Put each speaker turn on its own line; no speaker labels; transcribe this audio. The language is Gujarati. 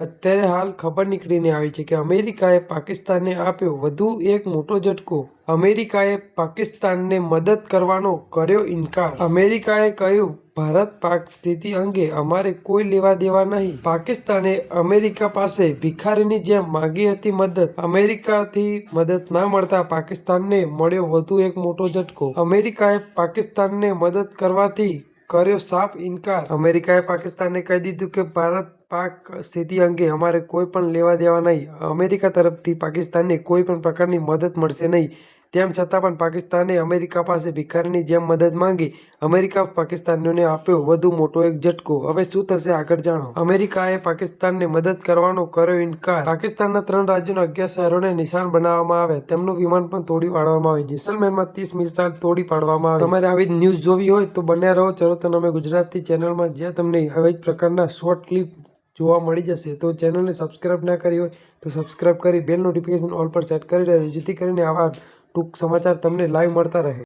અત્યારે હાલ ખબર નીકળીને આવી છે કે અમેરિકાએ પાકિસ્તાનને આપ્યો વધુ એક મોટો ઝટકો. અમેરિકાએ પાકિસ્તાનને મદદ કરવાનો કર્યો ઇનકાર. અમેરિકાએ કહ્યું, ભારત પાક સ્થિતિ અંગે અમારે કોઈ લેવા દેવા નહીં. પાકિસ્તાને અમેરિકા પાસે ભિખારીની જેમ માંગી હતી મદદ. અમેરિકાથી મદદ ના મળતા પાકિસ્તાનને મળ્યો વધુ એક મોટો ઝટકો. અમેરિકાએ પાકિસ્તાનને મદદ કરવાથી કર્યો સાફ ઇનકાર. અમેરિકાએ પાકિસ્તાનને કહી દીધું કે ભારત પાક સ્થિતિ અંગે અમારે કોઈ પણ લેવા દેવા નહીં. અમેરિકા તરફથી પાકિસ્તાનને કોઈ પણ પ્રકારની મદદ મળશે નહીં. તેમ છતાં પણ પાકિસ્તાને અમેરિકા પાસે ભિખારીની જેમ મદદ માંગી અમેરિકા પાકિસ્તાનીઓને આપ્યો વધુ મોટો એક ઝટકો. હવે શું થશે આગળ જાણો. અમેરિકાએ પાકિસ્તાનને મદદ કરવાનો કર્યો ઇનકાર. પાકિસ્તાનના ત્રણ રાજ્યોના અગિયાર શહેરોને નિશાન બનાવવામાં આવે. તેમનું વિમાન પણ તોડી પાડવામાં આવે જેસલમેરમાં ત્રીસ મિસાઇલ તોડી પાડવામાં આવે. તમારે આવી જ ન્યૂઝ જોવી હોય તો બન્યા રહો. ચલો તો અમે ગુજરાતી ચેનલમાં જ્યાં તમને આવી જ પ્રકારના શોર્ટ ક્લિપ જોવા મળી જશે. તો ચેનલને સબસ્ક્રાઇબ ના કરી હોય તો સબસ્ક્રાઇબ કરી, બેલ નોટિફિકેશન ઓલ પર સેટ કરી દેજો. જેથી કરીને આવા ટૂંક સમાચાર તમને લાઈવ મળતા રહે.